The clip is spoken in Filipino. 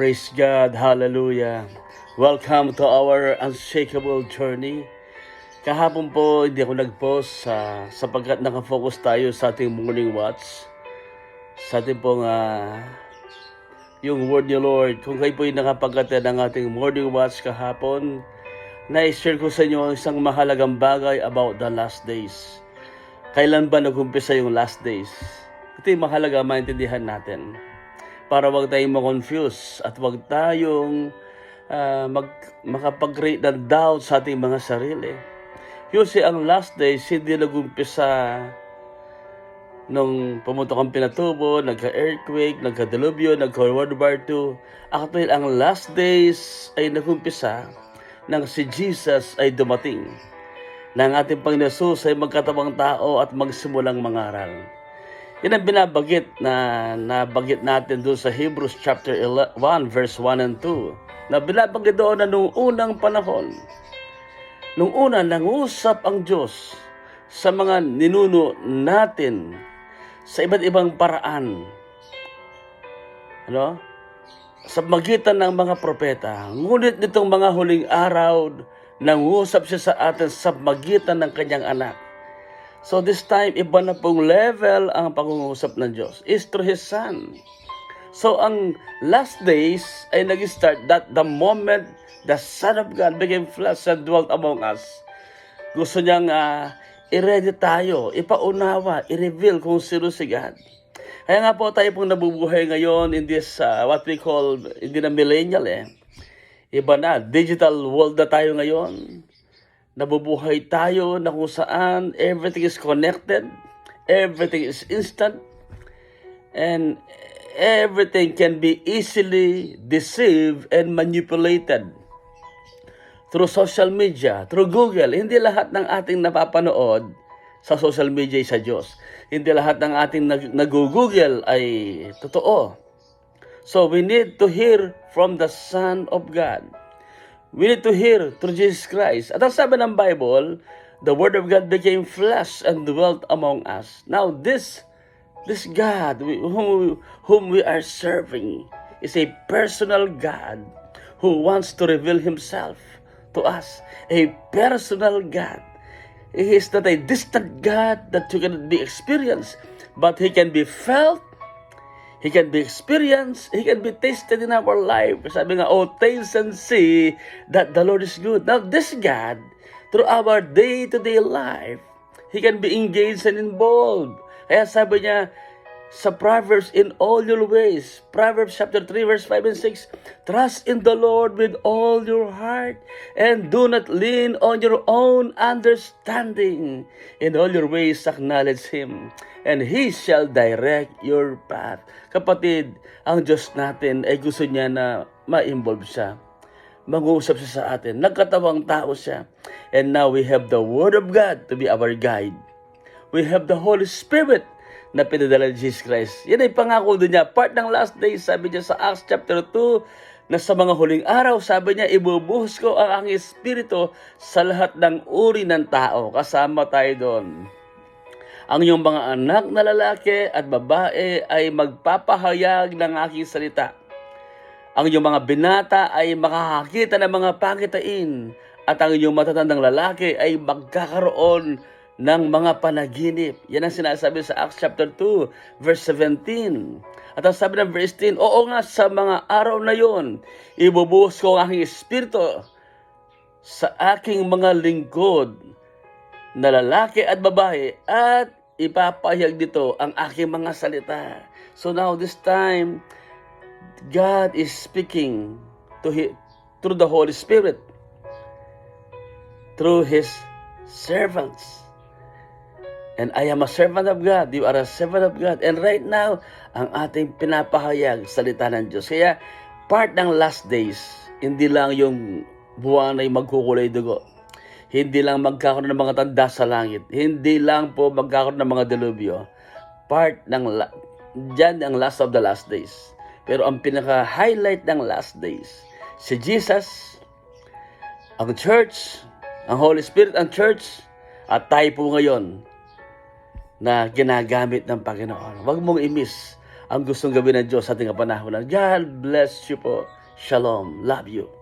Praise God, hallelujah. Welcome to our unshakable journey. Kahapon po, hindi ako nag-post sa, sapagkat nakafocus tayo sa ating morning watch. Sa ating pong ah, yung word ni Lord. Kung kayo po yung nakapagkatid ng ating morning watch kahapon, na-share ko sa inyo ang isang mahalagang bagay about the last days. Kailan ba nag-umpisa yung last days? Ito yung mahalaga maintindihan natin para wag tayong ma-confuse at wag tayong ah, mag, makapag-create ng doubt sa ating mga sarili. Kasi ang last days, hindi nag-umpisa nung pumunta kang pinatubo, nagka-earthquake, nagka-delubyo, nagka-World War II. Actually, ang last days ay nag-umpisa nang si Jesus ay dumating. Nang ating Panginoon ay magkatabang tao at magsimulang mangaral. Yan ang binabagit na nabagit natin doon sa Hebrews chapter 1 verse 1 and 2. Na binabagit doon na noong unang panahon, nung una nangusap ang Diyos sa mga ninuno natin sa iba't ibang paraan. Ano? Sa magitan ng mga propeta. Ngunit nitong mga huling araw, nangusap siya sa atin sa magitan ng kanyang anak. So this time, iba na pong level ang pangungusap ng Diyos. Is through His Son. So ang last days ay nag-start that the moment the Son of God became flesh and dwelt among us. Gusto niyang uh, i-ready tayo, ipaunawa, i-reveal kung sino si God. Kaya nga po tayo pong nabubuhay ngayon in this uh, what we call, hindi na millennial eh. Iba na, digital world na tayo ngayon. Nabubuhay tayo na kung saan everything is connected, everything is instant, and everything can be easily deceived and manipulated through social media, through Google. Hindi lahat ng ating napapanood sa social media ay sa Diyos. Hindi lahat ng ating nag- nag-google ay totoo. So we need to hear from the Son of God. We need to hear through Jesus Christ. At ang sabi ng Bible, the Word of God became flesh and dwelt among us. Now this, this God whom, whom we are serving is a personal God who wants to reveal Himself to us. A personal God. He is not a distant God that you cannot be experienced, but He can be felt He can be experienced. He can be tasted in our life. Sabi nga, oh, taste and see that the Lord is good. Now, this God, through our day-to-day life, He can be engaged and involved. Kaya sabi niya, sa Proverbs, in all your ways, Proverbs chapter 3, verse 5 and 6, Trust in the Lord with all your heart, and do not lean on your own understanding. In all your ways, acknowledge Him, and He shall direct your path. Kapatid, ang Diyos natin ay gusto niya na ma-involve siya. Mag-uusap siya sa atin. Nagkatawang tao siya. And now we have the Word of God to be our guide. We have the Holy Spirit na pinadala ni Jesus Christ. Yan ay pangako din niya. Part ng last days, sabi niya sa Acts chapter 2, na sa mga huling araw, sabi niya, ibubuhos ko ang aking espiritu sa lahat ng uri ng tao. Kasama tayo doon. Ang iyong mga anak na lalaki at babae ay magpapahayag ng aking salita. Ang iyong mga binata ay makakakita ng mga pakitain at ang iyong matatandang lalaki ay magkakaroon ng mga panaginip. Yan ang sinasabi sa Acts chapter 2, verse 17. At ang sabi ng verse 10, Oo nga sa mga araw na yon, ibubuhos ko ang aking espiritu sa aking mga lingkod na lalaki at babae at ipapahayag dito ang aking mga salita. So now this time, God is speaking to he, through the Holy Spirit, through His servants. And I am a servant of God. You are a servant of God. And right now, ang ating pinapahayag, salita ng Diyos. Kaya, part ng last days, hindi lang yung buwan ay magkukulay dugo. Hindi lang magkakaroon ng mga tanda sa langit. Hindi lang po magkakaroon ng mga delubyo. Part ng, la- dyan ang last of the last days. Pero ang pinaka-highlight ng last days, si Jesus, ang church, ang Holy Spirit, ang church, at tayo po ngayon na ginagamit ng Panginoon. Huwag mong i-miss ang gustong gawin ng Diyos sa ating kapanahonan. God bless you po. Shalom. Love you.